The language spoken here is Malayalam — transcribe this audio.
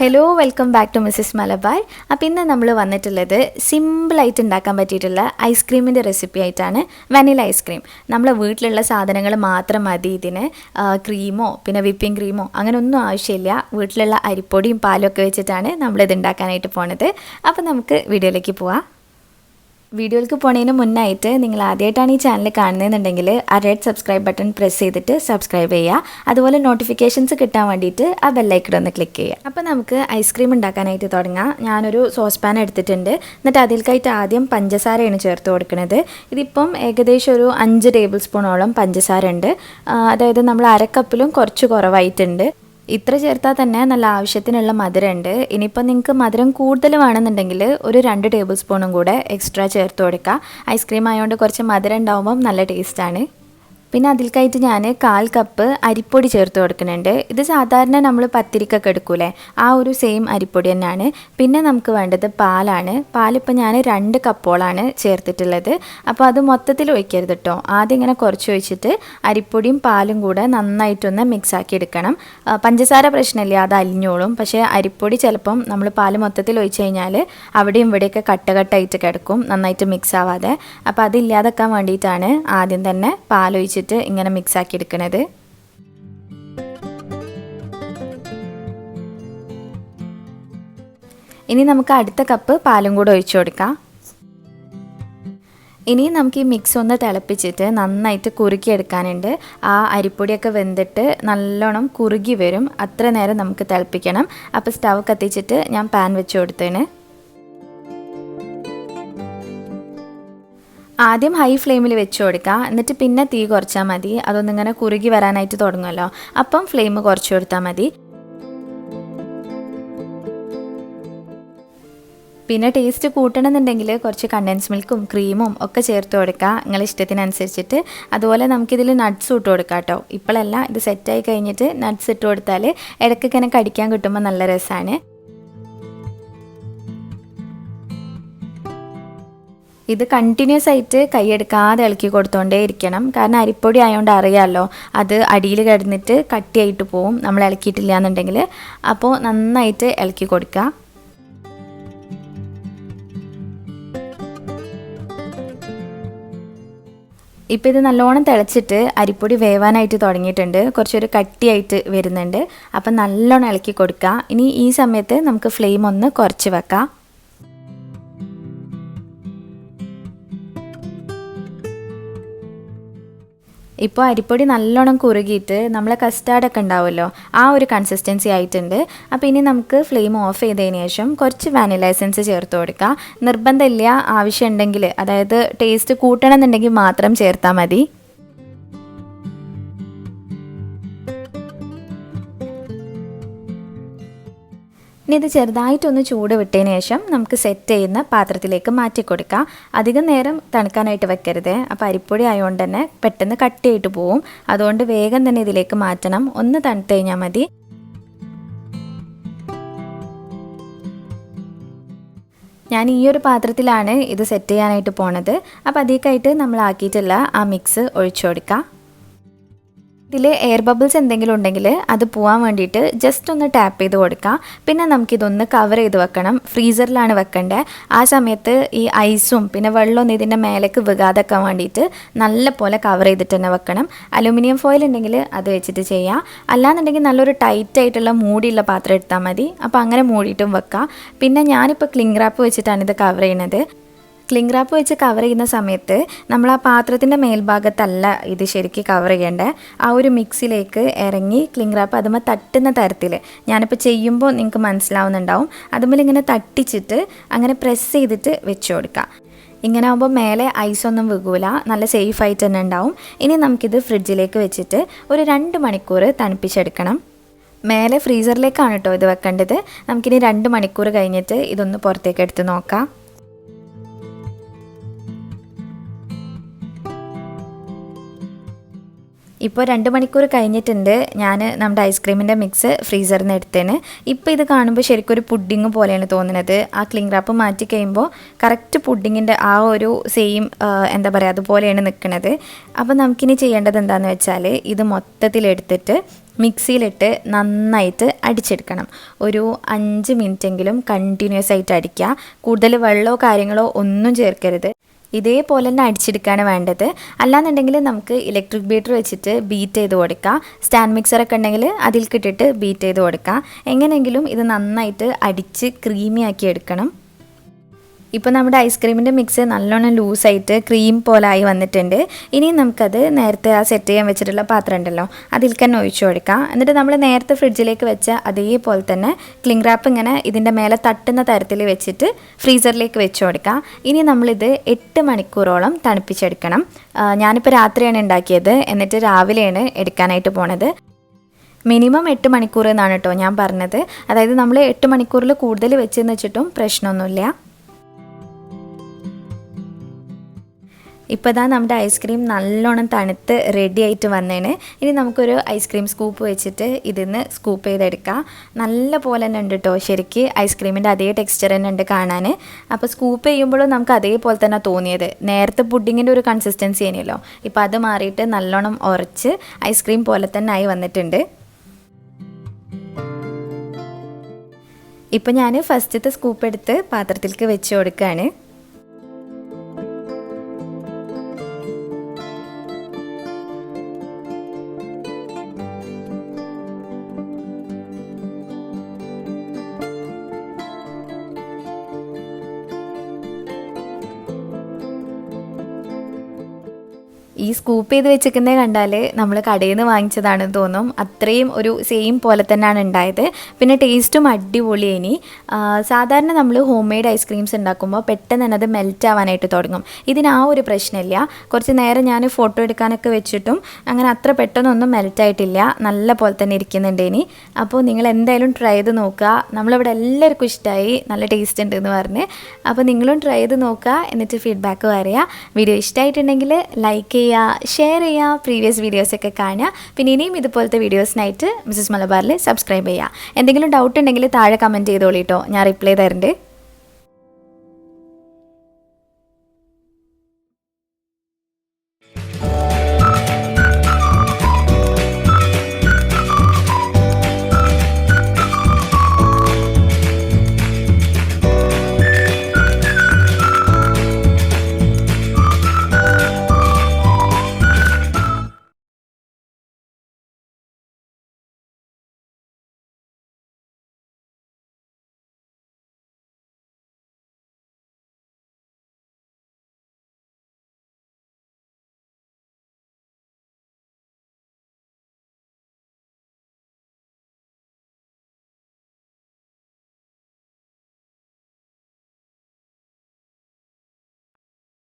Hello welcome back to mrs Malabar അപ്പോൾ ഇന്ന് നമ്മൾ വന്നിട്ടുള്ളത് സിമ്പിളായിട്ട് ഉണ്ടാക്കാൻ പറ്റിയിട്ടുള്ള ഐസ്ക്രീമിന്റെ റെസിപ്പി ആയിട്ടാണ് വനില ഐസ്ക്രീം നമ്മളെ വീട്ടിലുള്ള സാധനങ്ങൾ മാത്രം മതി ഇതിന്. ക്രീമോ പിന്നെ വിപ്പിംഗ് ക്രീമോ അങ്ങനെ ഒന്നും ആവശ്യമില്ല. വീട്ടിലുള്ള അരിപ്പൊടിയും പാലും ഒക്കെ വെച്ചിട്ടാണ് നമ്മളിത് ഉണ്ടാക്കാനായിട്ട് പോണത്. അപ്പോൾ നമുക്ക് വീഡിയോയിലേക്ക് പോവാം. വീഡിയോയിലേക്ക് പോണതിന് മുന്നായിട്ട് നിങ്ങൾ ആദ്യമായിട്ടാണ് ഈ ചാനൽ കാണുന്നതെന്നുണ്ടെങ്കിൽ ആ റെഡ് സബ്സ്ക്രൈബ് ബട്ടൺ പ്രസ് ചെയ്തിട്ട് സബ്സ്ക്രൈബ് ചെയ്യുക. അതുപോലെ നോട്ടിഫിക്കേഷൻസ് കിട്ടാൻ വേണ്ടിയിട്ട് ആ ബെല്ലൈക്കൺ ഒന്ന് ക്ലിക്ക് ചെയ്യുക. അപ്പോൾ നമുക്ക് ഐസ്ക്രീം ഉണ്ടാക്കാനായിട്ട് തുടങ്ങാം. ഞാനൊരു സോസ് പാൻ എടുത്തിട്ടുണ്ട്. എന്നിട്ട് അതിൽക്കായിട്ട് ആദ്യം പഞ്ചസാരയാണ് ചേർത്ത് കൊടുക്കുന്നത് ഇതിപ്പം ഏകദേശം ഒരു അഞ്ച് ടേബിൾ സ്പൂണോളം പഞ്ചസാര ഉണ്ട് അതായത് നമ്മൾ അരക്കപ്പിലും കുറച്ച് കുറവായിട്ടുണ്ട്. ഇത്ര ചേർത്താൽ തന്നെ നല്ല ആവശ്യത്തിനുള്ള മധുരം ഉണ്ട് ഇനിയിപ്പോൾ നിങ്ങൾക്ക് മധുരം കൂടുതൽ വേണമെന്നുണ്ടെങ്കിൽ ഒരു രണ്ട് ടേബിൾ സ്പൂണും കൂടെ എക്സ്ട്രാ ചേർത്ത് കൊടുക്കുക ഐസ്ക്രീം ആയതുകൊണ്ട് കുറച്ച് മധുരം ഉണ്ടാവുമ്പം നല്ല ടേസ്റ്റാണ് പിന്നെ അതിൽക്കായിട്ട് ഞാൻ കാൽ കപ്പ് അരിപ്പൊടി ചേർത്ത് കൊടുക്കുന്നുണ്ട്. ഇത് സാധാരണ നമ്മൾ പത്തിരിക്കൊക്കെ എടുക്കൂലേ? ആ ഒരു സെയിം അരിപ്പൊടി തന്നെയാണ്. പിന്നെ നമുക്ക് വേണ്ടത് പാലാണ്. പാലിപ്പോൾ ഞാൻ രണ്ട് കപ്പോളാണ് ചേർത്തിട്ടുള്ളത്. അപ്പോൾ അത് മൊത്തത്തിൽ ഒഴിക്കരുത് കേട്ടോ ആദ്യം ഇങ്ങനെ കുറച്ച് ഒഴിച്ചിട്ട് അരിപ്പൊടിയും പാലും കൂടെ നന്നായിട്ടൊന്ന് മിക്സ് ആക്കി എടുക്കണം. പഞ്ചസാര പ്രശ്നമില്ല. അത് അലിഞ്ഞോളും. പക്ഷേ അരിപ്പൊടി ചിലപ്പം നമ്മൾ പാൽ മൊത്തത്തിൽ ഒഴിച്ച് കഴിഞ്ഞാൽ അവിടെയും ഇവിടെയൊക്കെ കട്ട കട്ടായിട്ട് കിടക്കും. നന്നായിട്ട് മിക്സ് ആവാതെ. അപ്പോൾ അതില്ലാതാക്കാൻ വേണ്ടിയിട്ടാണ് ആദ്യം തന്നെ പാലൊഴിച്ചിട്ട് ഇങ്ങനെ മിക്സ് ആക്കി എടുക്കണത്. ഇനി നമുക്ക് അടുത്ത കപ്പ് പാലും കൂടെ ഒഴിച്ചു കൊടുക്കാം. ഇനി നമുക്ക് ഈ മിക്സ് ഒന്ന് തിളപ്പിച്ചിട്ട് നന്നായിട്ട് കുറുക്കിയെടുക്കാനുണ്ട്. ആ അരിപ്പൊടിയൊക്കെ വെന്തിട്ട് നല്ലോണം കുറുകി വരും. അത്ര നേരം നമുക്ക് തിളപ്പിക്കണം. അപ്പോൾ സ്റ്റവ് കത്തിച്ചിട്ട് ഞാൻ പാൻ വെച്ച് കൊടുത്തേന്. ആദ്യം ഹൈ ഫ്ലെയിമിൽ വെച്ച് കൊടുക്കുക എന്നിട്ട് പിന്നെ തീ കുറച്ചാൽ മതി. അതൊന്നിങ്ങനെ കുറുകി വരാനായിട്ട് തുടങ്ങുമല്ലോ അപ്പം ഫ്ലെയിം കുറച്ച് കൊടുത്താൽ മതി. പിന്നെ ടേസ്റ്റ് കൂട്ടണമെന്നുണ്ടെങ്കിൽ കുറച്ച് കണ്ടൻസ് മിൽക്കും ക്രീമും ഒക്കെ ചേർത്ത് കൊടുക്കുക നിങ്ങളെ ഇഷ്ടത്തിനനുസരിച്ചിട്ട്. അതുപോലെ നമുക്കിതിൽ നട്ട്സ് ഇട്ട് കൊടുക്കാം കേട്ടോ ഇപ്പോഴല്ല ഇത് സെറ്റായി കഴിഞ്ഞിട്ട് നട്ട്സ് ഇട്ട് കൊടുത്താൽ ഇടയ്ക്കൊക്കെ കടിക്കാൻ കിട്ടുമ്പോൾ നല്ല രസമാണ് ഇത് കണ്ടിന്യൂസ് ആയിട്ട് കൈയെടുക്കാതെ ഇളക്കി കൊടുത്തോണ്ടേ ഇരിക്കണം. കാരണം അരിപ്പൊടി ആയതുകൊണ്ട് അറിയാമല്ലോ അത് അടിയിൽ കിടന്നിട്ട് കട്ടിയായിട്ട് പോവും. നമ്മൾ ഇളക്കിയിട്ടില്ല എന്നുണ്ടെങ്കിൽ. അപ്പോൾ നന്നായിട്ട് ഇളക്കി കൊടുക്കുക. ഇപ്പോൾ ഇത് നല്ലോണം തിളച്ചിട്ട് അരിപ്പൊടി വേവാനായിട്ട് തുടങ്ങിയിട്ടുണ്ട്. കുറച്ചൊരു കട്ടിയായിട്ട് വരുന്നുണ്ട്. അപ്പം നല്ലോണം ഇളക്കി കൊടുക്കുക. ഇനി ഈ സമയത്ത് നമുക്ക് ഫ്ലെയിം ഒന്ന് കുറച്ച് വെക്കാം. ഇപ്പോൾ അരിപ്പൊടി നല്ലോണം കുറുകിയിട്ട് നമ്മളെ കസ്റ്റാർഡൊക്കെ ഉണ്ടാവുമല്ലോ ആ ഒരു കൺസിസ്റ്റൻസി ആയിട്ടുണ്ട്. അപ്പോൾ ഇനി നമുക്ക് ഫ്ലെയിം ഓഫ് ചെയ്തതിന് ശേഷം കുറച്ച് വാനില എസൻസ് ചേർത്ത് കൊടുക്കുക നിർബന്ധമില്ല ആവശ്യമുണ്ടെങ്കിൽ അതായത് ടേസ്റ്റ് കൂട്ടണം എന്നുണ്ടെങ്കിൽ മാത്രം ചേർത്താൽ മതി. ഇനി ഇത് ചെറുതായിട്ടൊന്ന് ചൂട് വിട്ടതിന് ശേഷം നമുക്ക് സെറ്റ് ചെയ്യുന്ന പാത്രത്തിലേക്ക് മാറ്റി കൊടുക്കാം. അധികം നേരം തണുക്കാനായിട്ട് വെക്കരുത്. അപ്പോൾ അരിപ്പൊടി ആയതുകൊണ്ട് തന്നെ പെട്ടെന്ന് കട്ടിയായിട്ട് പോവും. അതുകൊണ്ട് വേഗം തന്നെ ഇതിലേക്ക് മാറ്റണം. ഒന്ന് തണുത്ത് കഴിഞ്ഞാൽ മതി. ഞാൻ ഈ ഒരു പാത്രത്തിലാണ് ഇത് സെറ്റ് ചെയ്യാനായിട്ട് പോണത്. അപ്പോൾ അതിലേക്കായിട്ട് നമ്മൾ ആക്കിയിട്ടുള്ള ആ മിക്സ് ഒഴിച്ചു കൊടുക്കാം. ഇതിൽ എയർ ബബിൾസ് എന്തെങ്കിലും ഉണ്ടെങ്കിൽ അത് പോകാൻ വേണ്ടിയിട്ട് ജസ്റ്റ് ഒന്ന് ടാപ്പ് ചെയ്ത് കൊടുക്കാം. പിന്നെ നമുക്കിതൊന്ന് കവർ ചെയ്ത് വെക്കണം. ഫ്രീസറിലാണ് വെക്കേണ്ടത് ആ സമയത്ത് ഈ ഐസും പിന്നെ വെള്ളമൊന്നും ഇതിന്റെ മേലേക്ക് വികാതെക്കാൻ വേണ്ടിയിട്ട് നല്ല പോലെ കവർ ചെയ്തിട്ട് തന്നെ വെക്കണം. അലുമിനിയം ഫോയിൽ ഉണ്ടെങ്കിൽ അത് വെച്ചിട്ട് ചെയ്യാം. അല്ലാന്നുണ്ടെങ്കിൽ നല്ലൊരു ടൈറ്റ് ആയിട്ടുള്ള മൂടിയുള്ള പാത്രം എടുത്താൽ മതി. അപ്പോൾ അങ്ങനെ മൂടിയിട്ടും വെക്കാം. പിന്നെ ഞാനിപ്പോൾ ക്ലിംഗ് റാപ്പ് വെച്ചിട്ടാണ് ഇത് കവർ ചെയ്യുന്നത് ക്ലിംഗ് റാപ്പ് വെച്ച് കവർ ചെയ്യുന്ന സമയത്ത് നമ്മൾ ആ പാത്രത്തിന്റെ മേൽഭാഗത്തല്ല ഇത് ശരിക്കും കവർ ചെയ്യേണ്ടത് ആ ഒരു മിക്സിലേക്ക് ഇറങ്ങി ക്ലിംഗ് റാപ്പ് അതുമ്പോൾ തട്ടുന്ന തരത്തിൽ ഞാനിപ്പോൾ ചെയ്യുമ്പോൾ നിങ്ങൾക്ക് മനസ്സിലാവുന്നുണ്ടാവും. അതുമ്പോൾ ഇങ്ങനെ തട്ടിച്ചിട്ട് അങ്ങനെ പ്രസ് ചെയ്തിട്ട് വെച്ച് കൊടുക്കുക ഇങ്ങനെ ആകുമ്പോൾ മേലെ ഒന്നും വീകൂല. നല്ല സേഫ് ആയിട്ട് തന്നെ ഉണ്ടാവും. ഇനി നമുക്കിത് ഫ്രിഡ്ജിലേക്ക് വെച്ചിട്ട് ഒരു രണ്ട് മണിക്കൂർ തണുപ്പിച്ചെടുക്കണം. മേലെ ഫ്രീസറിലേക്കാണ് കേട്ടോ ഇത് വെക്കേണ്ടത്. നമുക്കിനി രണ്ട് മണിക്കൂർ കഴിഞ്ഞിട്ട് ഇതൊന്ന് പുറത്തേക്ക് എടുത്ത് നോക്കാം. ഇപ്പോൾ രണ്ട് മണിക്കൂർ കഴിഞ്ഞിട്ടുണ്ട്. ഞാൻ നമ്മുടെ ഐസ്ക്രീമിന്റെ മിക്സ് ഫ്രീസറിൽ നിന്ന് എടുത്തേന്. ഇപ്പോൾ ഇത് കാണുമ്പോൾ ശരിക്കും ഒരു പുഡിങ് പോലെയാണ് തോന്നുന്നത്. ആ ക്ലിംഗ് റാപ്പ് മാറ്റി കഴിയുമ്പോൾ കറക്റ്റ് പുഡിങ്ങിന്റെ ആ ഒരു സെയിം എന്താ പറയുക അതുപോലെയാണ് നിൽക്കുന്നത് അപ്പോൾ നമുക്കിനി ചെയ്യേണ്ടത് എന്താണെന്ന് വെച്ചാൽ ഇത് മൊത്തത്തിലെടുത്തിട്ട് മിക്സിയിലിട്ട് നന്നായിട്ട് അടിച്ചെടുക്കണം. ഒരു അഞ്ച് മിനിറ്റെങ്കിലും കണ്ടിന്യൂസ് ആയിട്ട് അടിക്കുക. കൂടുതൽ വെള്ളമോ കാര്യങ്ങളോ ഒന്നും ചേർക്കരുത്. ഇതേപോലെ തന്നെ അടിച്ചെടുക്കുകയാണ് വേണ്ടത്. അല്ലാന്നുണ്ടെങ്കിൽ നമുക്ക് ഇലക്ട്രിക് ബീറ്റർ വെച്ചിട്ട് ബീറ്റ് ചെയ്ത് കൊടുക്കാം. സ്റ്റാൻഡ് മിക്സറൊക്കെ ഉണ്ടെങ്കിൽ അതിൽ കിട്ടിയിട്ട് ബീറ്റ് ചെയ്ത് കൊടുക്കാം. എങ്ങനെയെങ്കിലും ഇത് നന്നായിട്ട് അടിച്ച് ക്രീമിയാക്കി എടുക്കണം. ഇപ്പോൾ നമ്മുടെ ഐസ്ക്രീമിന്റെ മിക്സ് നല്ലോണം ലൂസായിട്ട് ക്രീം പോലെ ആയി വന്നിട്ടുണ്ട്. ഇനി നമുക്കത് നേരത്തെ ആ സെറ്റ് ചെയ്യാൻ വെച്ചിട്ടുള്ള പാത്രം ഉണ്ടല്ലോ അതിൽ തന്നെ ഒഴിച്ചു കൊടുക്കാം. എന്നിട്ട് നമ്മൾ നേരത്തെ ഫ്രിഡ്ജിലേക്ക് വെച്ച അതേപോലെ തന്നെ ക്ലിംഗ് റാപ്പ് ഇങ്ങനെ ഇതിന്റെ മേലെ തട്ടുന്ന തരത്തിൽ വെച്ചിട്ട് ഫ്രീസറിലേക്ക് വെച്ച് കൊടുക്കാം. ഇനി നമ്മളിത് എട്ട് മണിക്കൂറോളം തണുപ്പിച്ചെടുക്കണം. ഞാനിപ്പോൾ രാത്രിയാണ് ഉണ്ടാക്കിയത്. എന്നിട്ട് രാവിലെയാണ് എടുക്കാനായിട്ട് പോണത്. മിനിമം എട്ട് മണിക്കൂർ എന്നാണ് കേട്ടോ ഞാൻ പറഞ്ഞത്. അതായത് നമ്മൾ എട്ട് മണിക്കൂറിൽ കൂടുതൽ വെച്ചെന്ന് വെച്ചിട്ടും പ്രശ്നമൊന്നുമില്ല. ഇപ്പോൾ ഇതാ നമ്മുടെ ഐസ്ക്രീം നല്ലോണം തണുത്ത് റെഡി ആയിട്ട് വന്നേന്. ഇനി നമുക്കൊരു ഐസ്ക്രീം സ്കൂപ്പ് വെച്ചിട്ട് ഇതിന്ന് സ്കൂപ്പ് ചെയ്തെടുക്കാം. നല്ല പോലെ തന്നെ ഉണ്ട് കേട്ടോ ശരിക്ക് ഐസ്ക്രീമിന്റെ അതേ ടെക്സ്ചർ തന്നെ ഉണ്ട് കാണാൻ അപ്പോൾ സ്കൂപ്പ് ചെയ്യുമ്പോഴും നമുക്ക് അതേപോലെ തന്നെ തോന്നിയത്. നേരത്തെ പുഡിങ്ങിന്റെ ഒരു കൺസിസ്റ്റൻസി തന്നെയല്ലോ ഇപ്പോൾ അത് മാറിയിട്ട് നല്ലോണം ഉറച്ച് ഐസ്ക്രീം പോലെ തന്നെ ആയി വന്നിട്ടുണ്ട്. ഇപ്പം ഞാൻ ഫസ്റ്റത്തെ സ്കൂപ്പ് എടുത്ത് പാത്രത്തിലേക്ക് വെച്ച് കൊടുക്കുകയാണ് ഈ സ്കൂപ്പ് ചെയ്ത് വെച്ചിരിക്കുന്നത് കണ്ടാൽ നമ്മൾ കടയിൽ നിന്ന് വാങ്ങിച്ചതാണെന്ന് തോന്നും. അത്രയും ഒരു സെയിം പോലെ തന്നെയാണ് ഉണ്ടായത്. പിന്നെ ടേസ്റ്റും അടിപൊളി ഇനി സാധാരണ നമ്മൾ ഹോം മെയ്ഡ് ഐസ്ക്രീംസ് ഉണ്ടാക്കുമ്പോൾ പെട്ടെന്ന് തന്നെ അത് മെൽറ്റ് ആവാനായിട്ട് തുടങ്ങും. ഇതിന് ആ ഒരു പ്രശ്നമില്ല. കുറച്ച് നേരം ഞാൻ ഫോട്ടോ എടുക്കാനൊക്കെ വെച്ചിട്ടും അങ്ങനെ അത്ര പെട്ടെന്നൊന്നും മെൽറ്റ് ആയിട്ടില്ല. നല്ല പോലെ തന്നെ ഇരിക്കുന്നുണ്ട് ഇനി. അപ്പോൾ നിങ്ങൾ എന്തായാലും ട്രൈ ചെയ്ത് നോക്കുക. നമ്മളിവിടെ എല്ലാവർക്കും ഇഷ്ടമായി നല്ല ടേസ്റ്റ് ഉണ്ട് എന്ന് പറഞ്ഞ്. അപ്പോൾ നിങ്ങളും ട്രൈ ചെയ്ത് നോക്കുക. എന്നിട്ട് ഫീഡ്ബാക്ക് പറയുക വീഡിയോ ഇഷ്ടമായിട്ടുണ്ടെങ്കിൽ ലൈക്ക് ചെയ്യുക. ഷെയർ ചെയ്യുക പ്രീവിയസ് വീഡിയോസൊക്കെ കാണുക. പിന്നെ ഇനിയും ഇതുപോലത്തെ വീഡിയോസിനായിട്ട് മിസ്സസ് മലബാറിൽ സബ്സ്ക്രൈബ് ചെയ്യുക എന്തെങ്കിലും ഡൗട്ട് ഉണ്ടെങ്കിൽ താഴെ കമന്റ് ചെയ്തോളിട്ടോ. ഞാൻ റിപ്ലൈ തരുന്നുണ്ട്